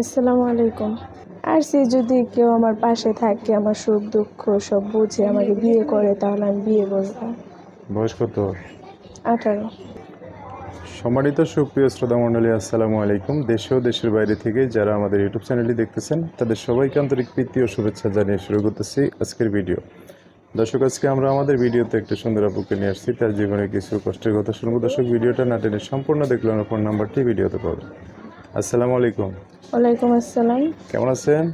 আসসালামু আলাইকুম। আর সে যদি কেউ আমার পাশে থাকে আমার সুখ দুঃখ সব বুঝে আমাকে বিয়ে করে তাহলে আমি বিয়ে বসবো বয়স কত? আঠারো। সম্মানিত সুপ্রিয় শ্রোতা মণ্ডলী আসসালামু আলাইকুম। দেশে ও দেশের বাইরে থেকে যারা আমাদের ইউটিউব চ্যানেলটি দেখতেছেন তাদের সবাইকে আন্তরিক প্রীতি ও শুভেচ্ছা জানিয়ে শুরু করতেছি আজকের ভিডিও। দর্শক আজকে আমরা আমাদের ভিডিওতে একটা সুন্দর আপুকে নিয়ে আসছি। তার জীবনে কিছু কষ্টের কথা শুনব। দর্শক ভিডিওটা না টেনে সম্পূর্ণ দেখলে আমার ফোন নাম্বারটি ভিডিওতে পাবেন। আসসালামু আলাইকুম। ওয়ালাইকুম আসসালাম। কেমন আছেন?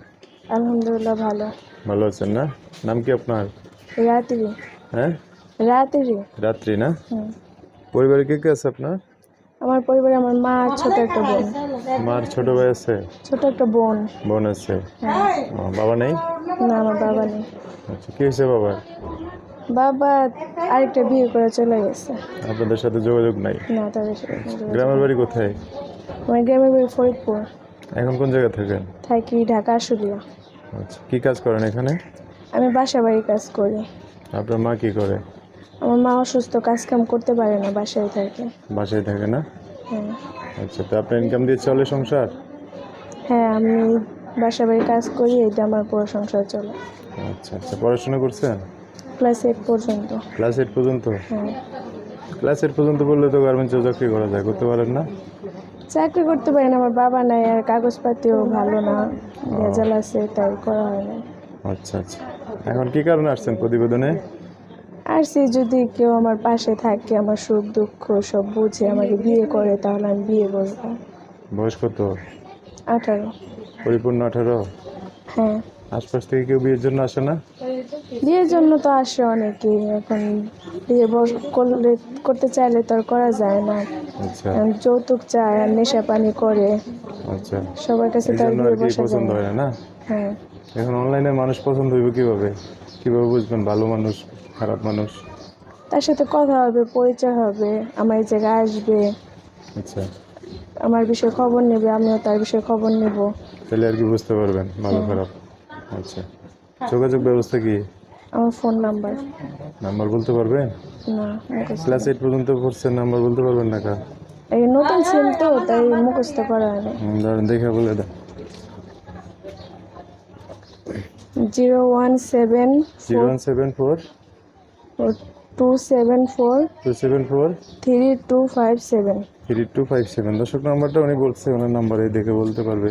আলহামদুলিল্লাহ ভালো। ভালো আছেন না? নাম কি আপনার? রাত্রি। হ্যাঁ? রাত্রি। রাত্রি না? পরিবারে কে কে আছে আপনার? আমার পরিবারে আমার মা ছোট একটা বোন। মার ছোট ভাই আছে? ছোট একটা বোন। বোন আছে। হ্যাঁ। বাবা নেই? না আমার বাবা নেই। আচ্ছা কী হয়েছে বাবার? বাবা আরেকটা বিয়ে করে চলে গেছে। আপনাদের সাথে যোগাযোগ নাই? না তাদের সাথে গ্রামের বাড়ি কোথায়? আমার গ্রামের বাড়ি ফরিদপুর এখন কোন জায়গায় থাকেন? থাকি ঢাকা আশুলিয়া আচ্ছা কী কাজ করেন এখানে? আমি বাসা বাড়ি কাজ করি। আপনার মা কি করে? আমার মা অসুস্থ কাজ কাম করতে পারে না বাসায় থাকে। বাসায় থাকে না? হ্যাঁ। আচ্ছা তো আপনার ইনকাম দিয়ে চলে সংসার? হ্যাঁ আমি বাসা বাড়ি কাজ করি এটা আমার পুরো সংসার চলে। আচ্ছা আচ্ছা পড়াশোনা করছেন? ক্লাস এইট পর্যন্ত। ক্লাস এইট পর্যন্ত? হ্যাঁ। ক্লাস এইট পর্যন্ত বললে তো গার্মেন্টসে চাকরি করা যায় করতে পারেন না? চাকরি করতে পারি না আমার বাবা নাই আর কাগজপাতিও ভালো না ভেজাল আছে তাই করা হয় না। আচ্ছা আচ্ছা। এখন কি কারণে আসছেন প্রতিবেদনে? আর সে যদি কেউ আমার পাশে থাকে আমার সুখ দুঃখ সব বুঝে আমাকে বিয়ে করে তাহলে আমি বিয়ে বসবো বয়স কত? আঠারো। পরিপূর্ণ আঠারো? হ্যাঁ। আশপাশ থেকে কেউ বিয়ের জন্য আসে না? বিয়ের জন্য তো আসে অনেকেই এখন বস- করলে করতে চাইলে তো আর করা যায় না। আচ্ছা। যৌতুক চায় আর নেশা পানি করে। আচ্ছা। সবার কাছে তো আর জন্য আর কি বসা পছন্দ হয় না না? হ্যাঁ। এখন অনলাইনে মানুষ পছন্দ হইব কীভাবে? কীভাবে বুঝবেন? ভালো মানুষ খারাপ মানুষ? তার সাথে কথা হবে পরিচয় হবে আমার এই জায়গায় আসবে। আচ্ছা। আমার বিষয়ে খবর নেবে আমিও তার বিষয়ে খবর নেব। তাহলে আর কি বুঝতে পারবেন? ভালো খারাপ। আচ্ছা। যোগাযোগ ব্যবস্থা কি? আমার ফোন নাম্বার। নাম্বার বলতে পারবেন? না ক্লাস এইট পর্যন্ত পড়ছেন নাম্বার বলতে পারবেন না কা? এই নতুন সিম তো তাই মুখস্থ করা হয় না। দাঁড়ান দেখে বলে দেন। Zero one seven zero one seven four two seven four two seven four three two five seven. Three two five seven. দর্শক নাম্বারটা উনি বলছে ওনার নাম্বারে দেখে বলতে পারবে।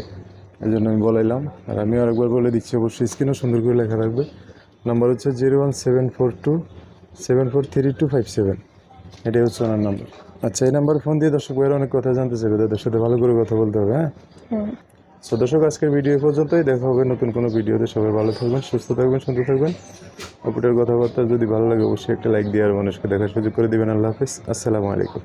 এই জন্য আমি বলাইলাম। আর আমি আরেকবার বলে দিচ্ছি অবশ্যই স্ক্রিনও সুন্দর করে লেখা রাখবে নাম্বার হচ্ছে zero one seven four two seven four three two five seven. এটাই হচ্ছে ওনার নাম্বার। আচ্ছা এই নাম্বার ফোন দিয়ে দর্শক ভাইয়েরা অনেক কথা জানতে চাইবে তাদের সাথে ভালো করে কথা বলতে হবে হ্যাঁ? সো দর্শক আজকের ভিডিও পর্যন্তই। দেখা হবে নতুন কোনো ভিডিওতে। সবাই ভালো থাকবেন সুস্থ থাকবেন সুন্দর থাকবেন। অপরের কথাবার্তা যদি ভালো লাগে অবশ্যই একটা লাইক দিয়ে আর মানুষকে দেখার সুযোগ করে দেবেন। আল্লাহ হাফিজ। আসসালামু আলাইকুম।